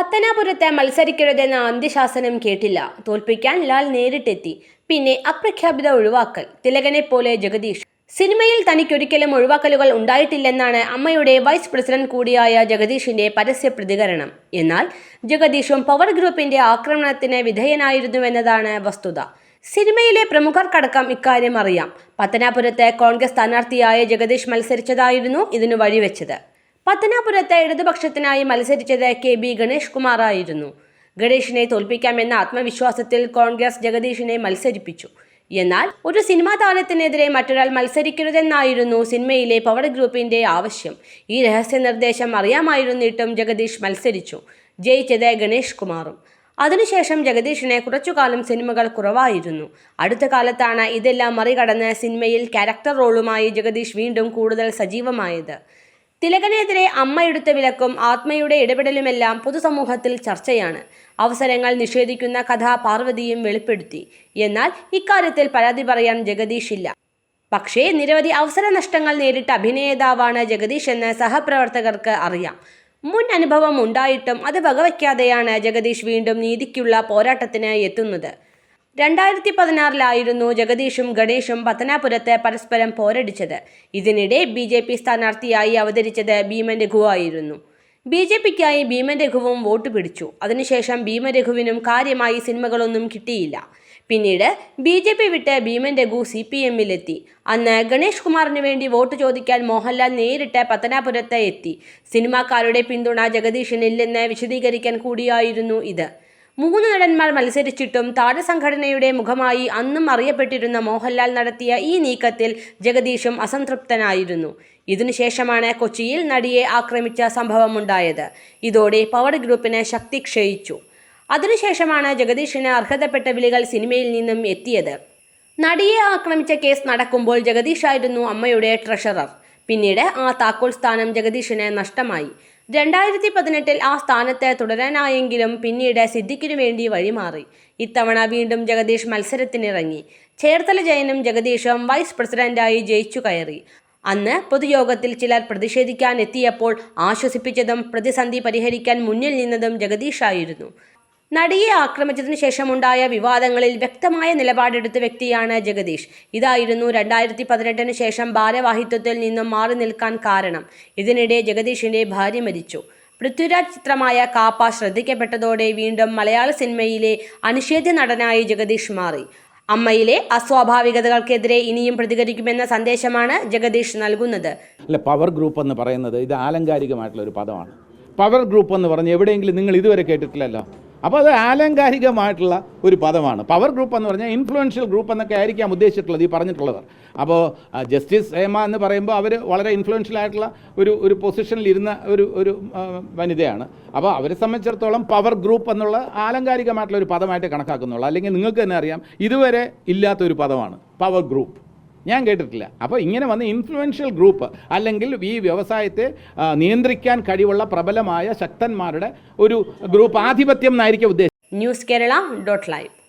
പത്തനാപുരത്ത് മത്സരിക്കരുതെന്ന അന്ത്യശാസനം കേട്ടില്ല. തോൽപ്പിക്കാൻ ലാൽ നേരിട്ടെത്തി. പിന്നെ അപ്രഖ്യാപിത ഒഴിവാക്കൽ. തിലകനെ പോലെ ജഗദീഷ്. സിനിമയിൽ തനിക്കൊരിക്കലും ഒഴിവാക്കലുകൾ ഉണ്ടായിട്ടില്ലെന്നാണ് അമ്മയുടെ വൈസ് പ്രസിഡന്റ് കൂടിയായ ജഗദീഷിന്റെ പരസ്യ പ്രതികരണം. എന്നാൽ ജഗദീഷും പവർ ഗ്രൂപ്പിന്റെ ആക്രമണത്തിന് വിധേയനായിരുന്നുവെന്നതാണ് വസ്തുത. സിനിമയിലെ പ്രമുഖർക്കടക്കം ഇക്കാര്യം അറിയാം. പത്തനാപുരത്ത് കോൺഗ്രസ് സ്ഥാനാർത്ഥിയായ ജഗദീഷ് മത്സരിച്ചതായിരുന്നു ഇതിനു വഴിവെച്ചത്. പത്തനാപുരത്ത് ഇടതുപക്ഷത്തിനായി മത്സരിച്ചത് കെ ബി ഗണേഷ് കുമാറായിരുന്നു. ഗണേഷിനെ തോൽപ്പിക്കാമെന്ന ആത്മവിശ്വാസത്തിൽ കോൺഗ്രസ് ജഗദീഷിനെ മത്സരിപ്പിച്ചു. എന്നാൽ ഒരു സിനിമാ താരത്തിനെതിരെ മറ്റൊരാൾ മത്സരിക്കരുതെന്നായിരുന്നു സിനിമയിലെ പവർ ഗ്രൂപ്പിന്റെ ആവശ്യം. ഈ രഹസ്യ നിർദ്ദേശം അറിയാമായിരുന്നിട്ടും ജഗദീഷ് മത്സരിച്ചു. ജയിച്ചത് ഗണേഷ് കുമാറും. അതിനുശേഷം ജഗദീഷിന് കുറച്ചുകാലം സിനിമകൾ കുറവായിരുന്നു. അടുത്ത കാലത്താണ് ഇതെല്ലാം മറികടന്ന് സിനിമയിൽ ക്യാരക്ടർ റോളുമായി ജഗദീഷ് വീണ്ടും കൂടുതൽ സജീവമായത്. തിലകനെതിരെ അമ്മ എടുത്ത വിലക്കും ആത്മയുടെ ഇടപെടലുമെല്ലാം പൊതുസമൂഹത്തിൽ ചർച്ചയാണ്. അവസരങ്ങൾ നിഷേധിക്കുന്ന കഥ പാർവതിയും വെളിപ്പെടുത്തി. എന്നാൽ ഇക്കാര്യത്തിൽ പരാതി പറയാൻ ജഗദീഷ് ഇല്ല. പക്ഷേ നിരവധി അവസര നഷ്ടങ്ങൾ നേരിട്ട അഭിനേതാവാണ് ജഗദീഷ് എന്ന് സഹപ്രവർത്തകർക്ക് അറിയാം. മുൻ അനുഭവം ഉണ്ടായിട്ടും അത് വകവയ്ക്കാതെയാണ് ജഗദീഷ് വീണ്ടും നീതിക്കുള്ള പോരാട്ടത്തിന് എത്തുന്നത്. രണ്ടായിരത്തി പതിനാറിലായിരുന്നു ജഗദീഷും ഗണേഷും പത്തനാപുരത്ത് പരസ്പരം പോരടിച്ചത്. ഇതിനിടെ ബി ജെ പി സ്ഥാനാർത്ഥിയായി അവതരിച്ചത് ഭീമൻ രഘു ആയിരുന്നു. ബി ജെ പിക്കായി ഭീമൻ രഘുവും വോട്ട് പിടിച്ചു. അതിനുശേഷം ഭീമൻ രഘുവിനും കാര്യമായി സിനിമകളൊന്നും കിട്ടിയില്ല. പിന്നീട് ബി ജെ പി വിട്ട് ഭീമൻ രഘു സി പി എമ്മിലെത്തി. അന്ന് ഗണേഷ് കുമാറിന് വേണ്ടി വോട്ട് ചോദിക്കാൻ മോഹൻലാൽ നേരിട്ട് പത്തനാപുരത്ത് എത്തി. സിനിമാക്കാരുടെ പിന്തുണ ജഗദീഷിനില്ലെന്ന് വിശദീകരിക്കാൻ കൂടിയായിരുന്നു ഇത്. മൂന്ന് നടന്മാർ മത്സരിച്ചിട്ടും താരസംഘടനയുടെ മുഖമായി അന്നും അറിയപ്പെട്ടിരുന്ന മോഹൻലാൽ നടത്തിയ ഈ നീക്കത്തിൽ ജഗദീഷും അസംതൃപ്തനായിരുന്നു. ഇതിനുശേഷമാണ് കൊച്ചിയിൽ നടിയെ ആക്രമിച്ച സംഭവമുണ്ടായത്. ഇതോടെ പവർ ഗ്രൂപ്പിന് ശക്തി ക്ഷയിച്ചു. അതിനുശേഷമാണ് ജഗദീഷിന് അർഹതപ്പെട്ട വിളികൾ സിനിമയിൽ നിന്നും എത്തിയത്. നടിയെ ആക്രമിച്ച കേസ് നടക്കുമ്പോൾ ജഗദീഷായിരുന്നു അമ്മയുടെ ട്രഷറർ. പിന്നീട് ആ താക്കോൽ സ്ഥാനം ജഗദീഷിന് നഷ്ടമായി. രണ്ടായിരത്തി പതിനെട്ടിൽ ആ സ്ഥാനത്ത് തുടരാനായെങ്കിലും പിന്നീട് സിദ്ദിഖിനു വേണ്ടി വഴിമാറി. ഇത്തവണ വീണ്ടും ജഗദീഷ് മത്സരത്തിനിറങ്ങി. ചേർത്തല ജയനും ജഗദീഷും വൈസ് പ്രസിഡന്റായി ജയിച്ചു കയറി. അന്ന് പൊതുയോഗത്തിൽ ചിലർ പ്രതിഷേധിക്കാൻ എത്തിയപ്പോൾ ആശ്വസിപ്പിച്ചതും പ്രതിസന്ധി പരിഹരിക്കാൻ മുന്നിൽ നിന്നതും ജഗദീഷായിരുന്നു. നടിയെ ആക്രമിച്ചതിനു ശേഷമുണ്ടായ വിവാദങ്ങളിൽ വ്യക്തമായ നിലപാടെടുത്ത വ്യക്തിയാണ് ജഗദീഷ്. ഇതായിരുന്നു രണ്ടായിരത്തി പതിനെട്ടിന് ശേഷം ഭാരവാഹിത്വത്തിൽ നിന്നും മാറി നിൽക്കാൻ കാരണം. ഇതിനിടെ ജഗദീഷിന്റെ ഭാര്യ മരിച്ചു. പൃഥ്വിരാജ് ചിത്രമായ കാപ്പ ശ്രദ്ധിക്കപ്പെട്ടതോടെ വീണ്ടും മലയാള സിനിമയിലെ അനിഷേധ്യ നടനായി ജഗദീഷ് മാറി. അമ്മയിലെ അസ്വാഭാവികതകൾക്കെതിരെ ഇനിയും പ്രതികരിക്കുമെന്ന സന്ദേശമാണ് ജഗദീഷ് നൽകുന്നത്. അല്ല പവർ ഗ്രൂപ്പ് എന്ന് പറയുന്നത് ഇത് ആലങ്കാരികമായിട്ടുള്ള ഒരു പദമാണ്. പവർ ഗ്രൂപ്പ് എന്ന് പറഞ്ഞ് എവിടെയെങ്കിലും നിങ്ങൾ ഇതുവരെ കേട്ടിട്ടില്ലല്ലോ? അപ്പോൾ അത് ആലങ്കാരികമായിട്ടുള്ള ഒരു പദമാണ്. പവർ ഗ്രൂപ്പ് എന്ന് പറഞ്ഞാൽ ഇൻഫ്ലുവൻഷ്യൽ ഗ്രൂപ്പ് എന്നൊക്കെ ആയിരിക്കാം ഉദ്ദേശിച്ചിട്ടുള്ളത് ഈ പറഞ്ഞിട്ടുള്ളത്. അപ്പോൾ ജസ്റ്റിസ് ഹേമ എന്ന് പറയുമ്പോൾ അവർ വളരെ ഇൻഫ്ലുവൻഷ്യൽ ആയിട്ടുള്ള ഒരു ഒരു പൊസിഷനിൽ ഇരുന്ന ഒരു ഒരു വനിതയാണ്. അപ്പോൾ അവരെ സംബന്ധിച്ചിടത്തോളം പവർ ഗ്രൂപ്പ് എന്നുള്ള ആലങ്കാരികമായിട്ടുള്ള ഒരു പദമായിട്ട് കണക്കാക്കുന്നുള്ളൂ. അല്ലെങ്കിൽ നിങ്ങൾക്ക് തന്നെ അറിയാം ഇതുവരെ ഇല്ലാത്തൊരു പദമാണ് പവർ ഗ്രൂപ്പ് ഞാൻ കേട്ടിട്ടില്ല. അപ്പോൾ ഇങ്ങനെ വന്ന ഇൻഫ്ലുവൻഷ്യൽ ഗ്രൂപ്പ് അല്ലെങ്കിൽ ഈ വ്യവസായത്തെ നിയന്ത്രിക്കാൻ കഴിവുള്ള പ്രബലമായ ശക്തന്മാരുടെ ഒരു ഗ്രൂപ്പ് ആധിപത്യം എന്നായിരിക്കും ഉദ്ദേശം ന്യൂസ് കേരള ഡോട്ട് ലൈവ്